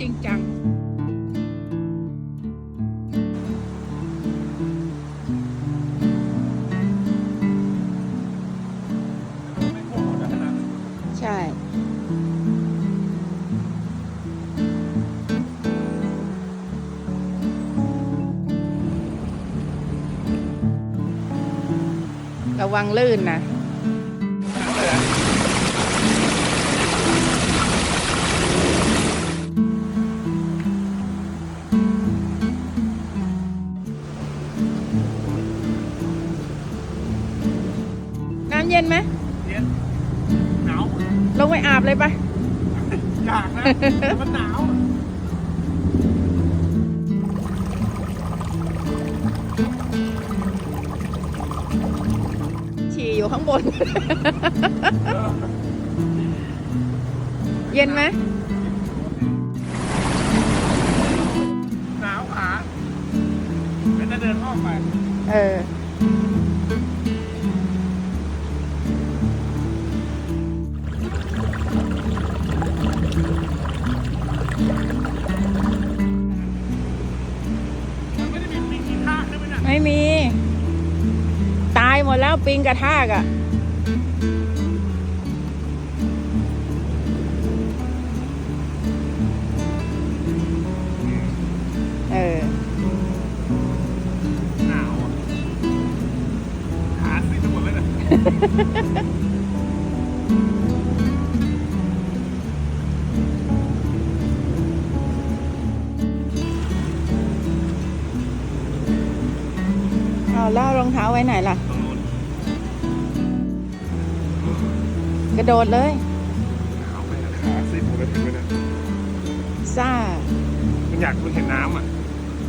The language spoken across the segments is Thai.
จริงจังใช่ระวังลื่นนะ เย็นไหมเย็นหนาวลงไปอาบเลยปะอยากนะแต่มันหนาวฉี่อยู่ข้างบน เย็นไหมหนาวขาเป็นจะเดินห้องไป เออ ดแล้วปิงกระทากอะ่ะเออหนาวอะขาซีดไปหมดเลยเนี่ยเอาแล้วรองเท้าไว้ไหนล่ะตร กระโดดเลยหนาวไปอะขาซีดหมดเลยถึงไปเนี่ยซ่า มันอยากมันเห็นน้ำอะ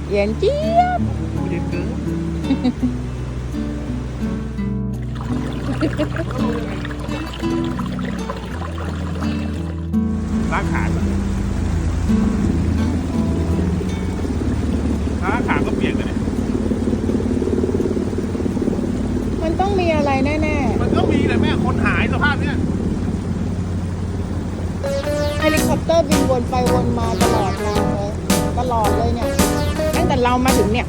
เย็นเจี๊ยบมันเย็นเกินล้างขาก่อนล้างขาก็เปียกเลยเนี่ยมันต้องมีอะไรแน่ ดีเลยแม่คนหายสภาพเนี้ยเฮลิคอปเตอร์บินวนไปวนมาตลอดทางเลยตลอดเลยเนี่ยตั้งแต่เรามาถึงเนี่ย